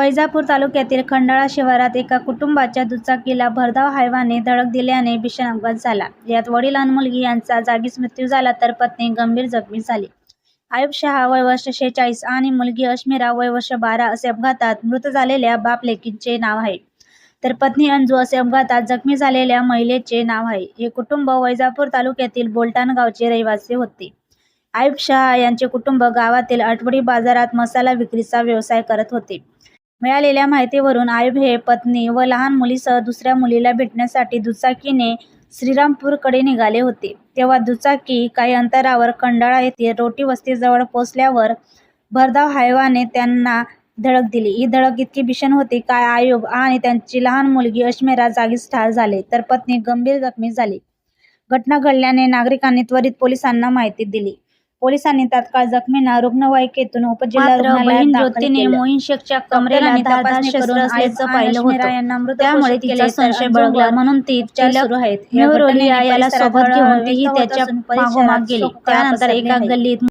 वैजापूर तालुक्यातील खंडाळा शिवारात एका कुटुंबाच्या दुचाकीला भरधाव हायवाने धडक दिल्याने भीषण अपघात झाला. यात वडील आणि मुलगी यांचा जागीच मृत्यू झाला तर पत्नी गंभीर जखमी झाली. आयुब शहा वय वर्ष शेहेचाळीस आणि मुलगी अश्मिरा वय वर्ष बारा असे अपघातात मृत झालेल्या बाप लेकींचे नाव आहे. तर पत्नी अंजू असे अपघातात जखमी झालेल्या महिलेचे नाव आहे. हे कुटुंब वैजापूर तालुक्यातील बोलटाण गावचे रहिवासी होते. आयुब शहा यांचे कुटुंब गावातील आठवडी बाजारात मसाला विक्रीचा व्यवसाय करत होते. मिळालेल्या माहितीवरून आयुब हे पत्नी व लहान मुलीसह दुसऱ्या मुलीला भेटण्यासाठी दुचाकीने श्रीरामपूरकडे निघाले होते. तेव्हा दुचाकी काही अंतरावर कंडाळा येथे रोटी वस्तीजवळ पोहोचल्यावर भरधाव हायवाने त्यांना धडक दिली. ही धडक इतकी भीषण होती काय आयुब आणि त्यांची लहान मुलगी अश्मेरा जागीच ठार झाले तर पत्नी गंभीर जखमी झाली. घटना घडल्याने नागरिकांनी त्वरित पोलिसांना माहिती दिली. पोलिसांनी तात्काळ जखमींना रुग्णवाहिकेतून उपजिल्हा केलं. मोहीन शेखच्या कमरेला तपासणी करून असल्याचं पाहिलं होतं. त्यामुळे तिचा संशय बळगला म्हणून ती उपचार सुरू आहेत. याला सोबत घेऊन तीही त्याच्या मागोमाग गेली. त्यानंतर एका. गल्लीत